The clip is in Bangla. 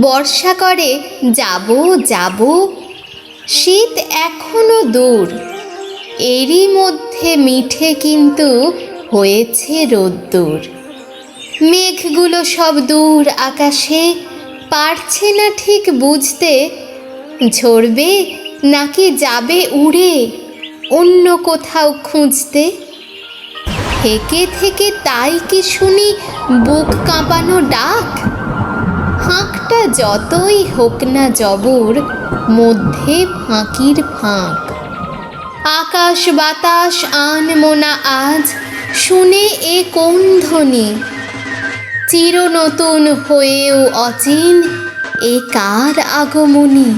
বর্ষা করে, যাব যাব। শীত এখনও দূর। এরই মধ্যে মিঠে কিন্তু হয়েছে রোদ্দুর। মেঘগুলো সব দূর আকাশে, পারছে না ঠিক বুঝতে। ঝরবে নাকি যাবে উড়ে, অন্য কোথাও খুঁজতে? থেকে থেকে তাই কি শুনি বুক কাঁপানো ডাক? যতই হোক না জবর, মধ্যে ফাঁকির ফাঁক। আকাশ বাতাস, আন মোনা আজ, শুনে এ কোন ধ্বনি? চির নতুন হয়েও অচিন এ কার আগমনী?